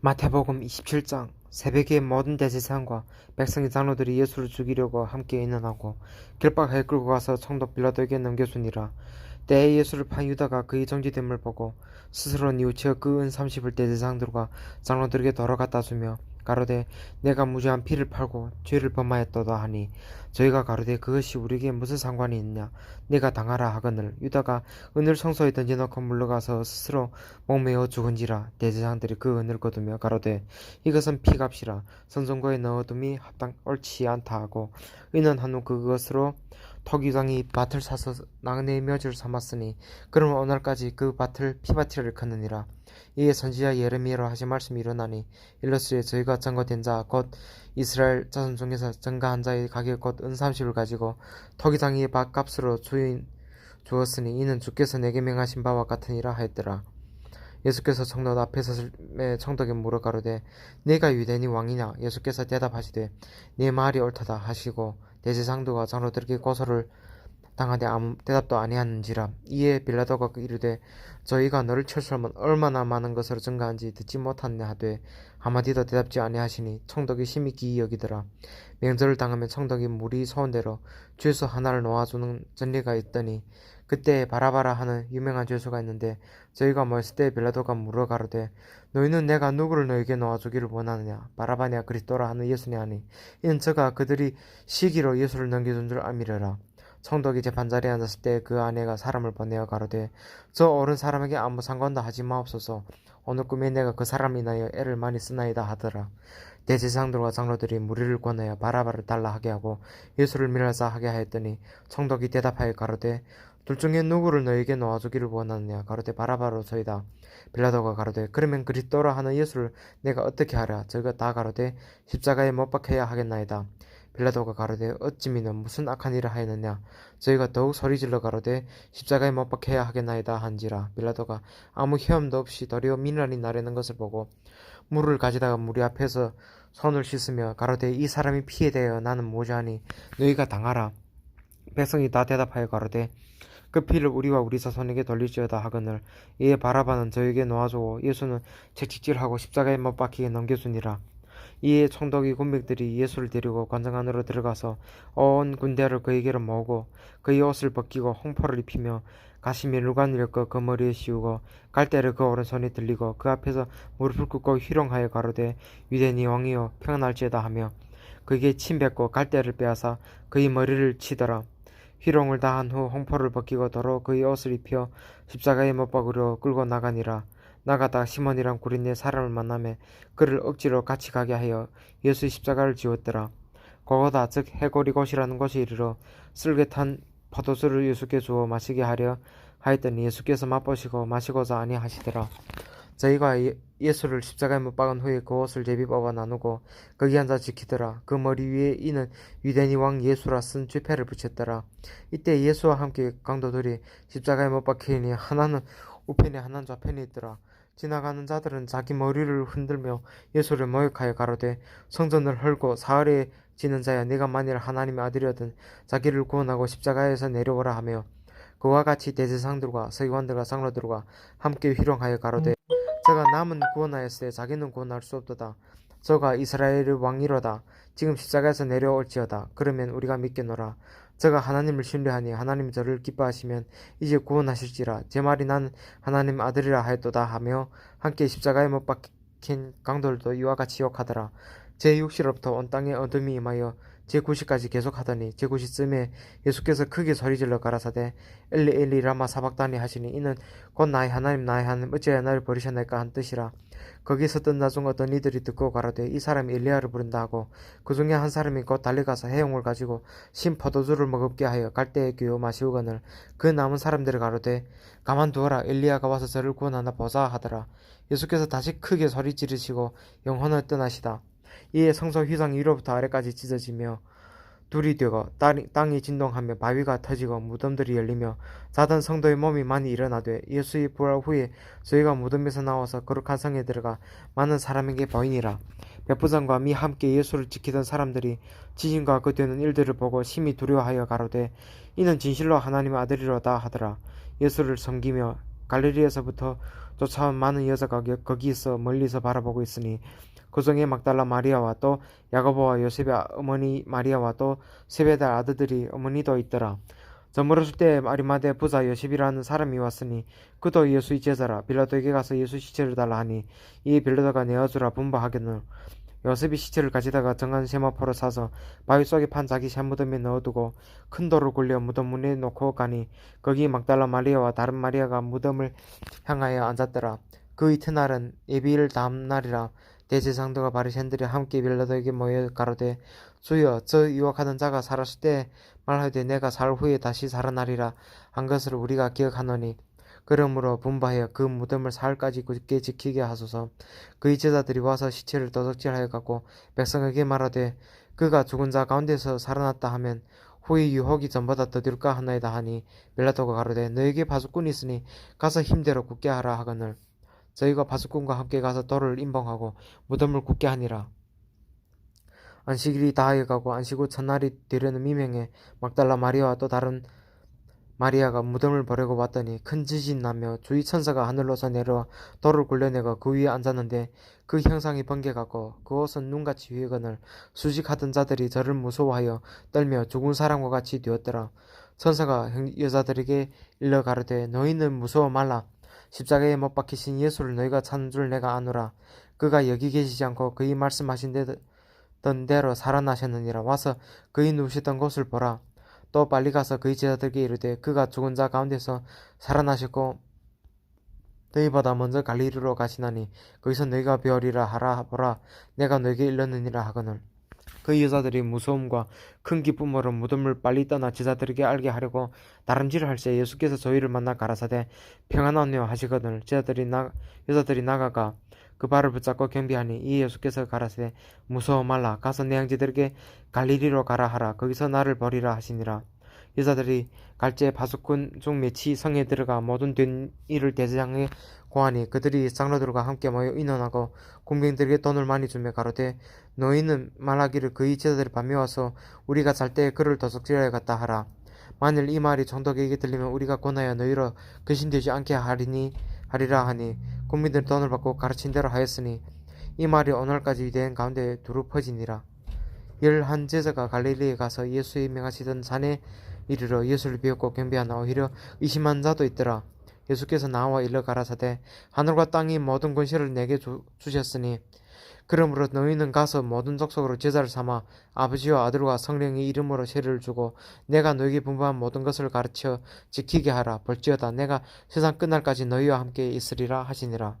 마태복음 27장 새벽에 모든 대제사장과 백성의 장로들이 예수를 죽이려고 함께 인원하고 결박하여 끌고 가서 총독 빌라도에게 넘겨주니라. 때에 예수를 판 유다가 그의 정지됨을 보고 스스로 뉘우쳐 그은 30을 대제사장들과 장로들에게 돌아갔다 주며 가로되 내가 무죄한 피를 팔고 죄를 범하였도다 하니 저희가 가로되 그것이 우리에게 무슨 상관이 있냐? 내가 당하라 하거늘. 유다가 은을 성소에 던져놓고 물러가서 스스로 목매어 죽은지라 대제사장들이 그 은을 거두며 가로되 이것은 피값이라 선정고에 넣어둠이 합당 옳지 않다 하고 의논한 후 그것으로 토기장이 밭을 사서 나그네의 묘지를 삼았으니 그러면 오늘까지 그 밭을 피바티를 걷느니라 이에 선지자 예레미야로 하신 말씀이 일어나니 일러스에 저희가 증거된 자 곧 이스라엘 자손 중에서 증가한 자의 가격 곧 은삼십을 가지고 토기장이 밭값으로 주인 주었으니 이는 주께서 내게 명하신 바와 같으니라 하였더라. 예수께서 청독 앞에 서심에 청독에 물어 가로되 네가 유대니 왕이냐? 예수께서 대답하시되 네 말이 옳도다 하시고 대제상도가 장로들에게 고소를 당하되 아무 대답도 아니하는지라 이에 빌라도가 이르되 저희가 너를 철수하면 얼마나 많은 것으로 증가한지 듣지 못하느냐 하되 한마디도 대답지 아니하시니 청독이 심히 기이 여기더라. 명절을 당하면 청독이 무리 소원대로 죄수 하나를 놓아주는 전례가 있더니 그때 바라바라 하는 유명한 죄수가 있는데 저희가 모였을 때 빌라도가 물어 가로되 너희는 내가 누구를 너에게 놓아주기를 원하느냐? 바라바냐 그리스도라 하는 예수냐 하니 이는 저가 그들이 시기로 예수를 넘겨준 줄 알미려라 청독이 재판자리에 앉았을 때 그 아내가 사람을 보내어 가로되 저 어른 사람에게 아무 상관도 하지 마옵소서. 오늘 꿈에 내가 그 사람을 인하여 애를 많이 쓰나이다 하더라. 대제사장들과 장로들이 무리를 권하여 바라바를 달라 하게 하고 예수를 밀어서 하게 하였더니 청독이 대답하여 가로되 둘 중에 누구를 너에게 놓아주기를 원하느냐? 가로되 바라바로 저이다. 빌라도가 가로되 그러면 그리스도라 하는 예수를 내가 어떻게 하랴? 저가 다 가로되 십자가에 못 박혀야 하겠나이다 빌라도가 가로되 어찌 미는 무슨 악한 일을 하였느냐? 저희가 더욱 소리질러 가로되 십자가에 못 박혀야 하겠나이다 한지라. 빌라도가 아무 헤엄도 없이 도리어 미나리 나르는 것을 보고 물을 가지다가 무리 앞에서 손을 씻으며 가로되 이 사람이 대하여 나는 모자하니 너희가 당하라. 백성이 다 대답하여 가로되 그 피를 우리와 우리 자손에게 돌릴지어다 하거늘. 이에 바라바는 저에게 놓아주고 예수는 채찍질하고 십자가에 못 박히게 넘겨주니라 이에 총독이 군병들이 예수를 데리고 관장 안으로 들어가서 온 군대를 그에게로 모으고 그의 옷을 벗기고 홍포를 입히며 가시미 루간을 엮어 그 머리에 씌우고 갈대를 그 오른손에 들리고 그 앞에서 무릎을 꿇고 희롱하여 가로되 유대니 왕이여 평안할지어다 하며 그에게 침 뱉고 갈대를 빼앗아 그의 머리를 치더라. 희롱을 다한 후 홍포를 벗기고 도로 그의 옷을 입혀 십자가에 못 박으려 끌고 나가니라 나가다 시몬이랑 구린네 사람을 만나매 그를 억지로 같이 가게 하여 예수의 십자가를 지웠더라. 고고다 즉 해고리곳이라는 곳에 이르러 쓸개탄 포도주를 예수께 주어 마시게 하려 하였더니 예수께서 맛보시고 마시고자 아니하시더라. 저희가 예수를 십자가에 못 박은 후에 그 옷을 제비 뽑아 나누고 거기 앉아 지키더라. 그 머리 위에 이는 유대니 왕 예수라 쓴 죄패를 붙였더라. 이때 예수와 함께 강도들이 십자가에 못 박히니 하나는 우편에 하나는 좌편에 있더라. 지나가는 자들은 자기 머리를 흔들며 예수를 모욕하여 가로되 성전을 헐고 사흘에 지는 자야 네가 만일 하나님의 아들이었든 자기를 구원하고 십자가에서 내려오라 하며 그와 같이 대제상들과 서기관들과 장로들과 함께 희롱하여 가로되 저가 남은 구원하였으되 자기는 구원할 수 없도다. 저가 이스라엘의 왕이로다. 지금 십자가에서 내려올지어다. 그러면 우리가 믿겠노라 저가 하나님을 신뢰하니 하나님이 저를 기뻐하시면 이제 구원하실지라. 제 말이 나는 하나님 아들이라 하였도다 하며 함께 십자가에 못 박힌 강도들도 이와 같이 욕하더라. 제 육시로부터 온 땅에 어둠이 임하여 제 9시까지 계속 하더니 제 9시쯤에 예수께서 크게 소리질러 가라사대 엘리 엘리 라마 사박다니 하시니 이는 곧 나의 하나님 나의 하나님 어찌하여 나를 버리셨나이까 한 뜻이라. 거기서 뜬 나중 어떤 이들이 듣고 가라되 이 사람이 엘리야를 부른다 하고 그 중에 한 사람이 곧 달려가서 해용을 가지고 신 포도주를 먹게 하여 갈대에 끼워 마시우거늘 그 남은 사람들이 가로되 가만두어라 엘리야가 와서 저를 구원하나 보자 하더라. 예수께서 다시 크게 소리 지르시고 영혼을 떠나시다 이에 성소 휘장 위로부터 아래까지 찢어지며 둘이 되고 땅이 진동하며 바위가 터지고 무덤들이 열리며 자던 성도의 몸이 많이 일어나되 예수의 부활 후에 저희가 무덤에서 나와서 거룩한 성에 들어가 많은 사람에게 보이니라. 백부장과 미 함께 예수를 지키던 사람들이 지진과 그 되는 일들을 보고 심히 두려워하여 가로되 이는 진실로 하나님의 아들이로다 하더라. 예수를 섬기며 갈릴리에서부터 쫓아온 많은 여자가 여- 거기 있어 멀리서 바라보고 있으니 그 중에 막달라 마리아와 또 야고보와 요셉의 어머니 마리아와 또 세베대 아들들이 어머니도 있더라. 저물었을 때 아리마대 부자 요셉이라는 사람이 왔으니 그도 예수의 제자라 빌라도에게 가서 예수 시체를 달라 하니 이 빌라도가 내어주라 분바하겠노 요셉이 시체를 가지다가 정한 세마포로 사서 바위 속에 판 자기 샷무덤에 넣어두고 큰 돌을 굴려 무덤 문에 놓고 가니 거기 막달라 마리아와 다른 마리아가 무덤을 향하여 앉았더라. 그 이튿날은 예비일 다음 날이라 대제상도가 바리새인들이 함께 빌라도에게 모여 가로되 주여 저 유혹하는 자가 살았을 때 말하되 내가 살 후에 다시 살아나리라. 한 것을 우리가 기억하노니 그러므로 분바하여 그 무덤을 사흘까지 굳게 지키게 하소서. 그의 제자들이 와서 시체를 도적질하여 갖고 백성에게 말하되 그가 죽은 자 가운데서 살아났다 하면 후의 유혹이 전보다 더딜까 하나이다 하니 빌라도가 가로되 너에게 바수꾼이 있으니 가서 힘대로 굳게 하라 하거늘. 저희가 바수꾼과 함께 가서 돌을 임봉하고 무덤을 굳게 하니라. 안식일이 다하여 가고 안식 후 첫날이 되려는 미명에 막달라 마리아와 또 다른 마리아가 무덤을 보려고 왔더니 큰 지진이 나며 주의 천사가 하늘로서 내려와 돌을 굴려내고 그 위에 앉았는데 그 형상이 번개같고 그 옷은 눈같이 휘거늘 수직하던 자들이 저를 무서워하여 떨며 죽은 사람과 같이 되었더라. 천사가 형- 여자들에게 일러 가르되 너희는 무서워 말라. 십자가에 못 박히신 예수를 너희가 찾는 줄 내가 아노라. 그가 여기 계시지 않고 그의 말씀하신 대로 살아나셨느니라 와서 그의 누우시던 곳을 보라 또 빨리 가서 그의 제자들에게 이르되 그가 죽은 자 가운데서 살아나셨고 너희보다 먼저 갈리리로 가시나니 거기서 너희가 배우리라 하라 보라 내가 너에게 일렀느니라 하거늘. 그 여자들이 무서움과 큰 기쁨으로 무덤을 빨리 떠나 제자들에게 알게 하려고 다른질을 할새 예수께서 저희를 만나 가라사대 평안하네요 하시거늘. 제자들이 나 여자들이 나가가 그 발을 붙잡고 경비하니 이 예수께서 가라사대 무서워 말라. 가서 내 형제들에게 갈리리로 가라 하라. 거기서 나를 버리라 하시니라. 여자들이 갈제 바수꾼 중 몇이 성에 들어가 모든 된 일을 대장에 고하니 그들이 장로들과 함께 모여 인원하고 군병들에게 돈을 많이 주며 가로되 너희는 말하기를 그의 제자들이 밤에 와서 우리가 잘 때 그를 도둑질하여 갔다 하라. 만일 이 말이 총독에게 들리면 우리가 권하여 너희로 근신되지 않게 하리니 하리라 하니 군민들이 돈을 받고 가르친 대로 하였으니 이 말이 오늘까지 된 가운데 두루 퍼지니라 열한 제자가 갈릴리에 가서 예수의 명하시던 산에 이르러 예수를 비웃고 경배하나 오히려 의심한 자도 있더라. 예수께서 나와 일러 가라사대 하늘과 땅이 모든 권세를 내게 주, 주셨으니 그러므로 너희는 가서 모든 족속으로 제자를 삼아 아버지와 아들과 성령의 이름으로 세례를 주고 내가 너희에게 분부한 모든 것을 가르쳐 지키게 하라. 볼지어다. 내가 세상 끝날까지 너희와 함께 있으리라 하시니라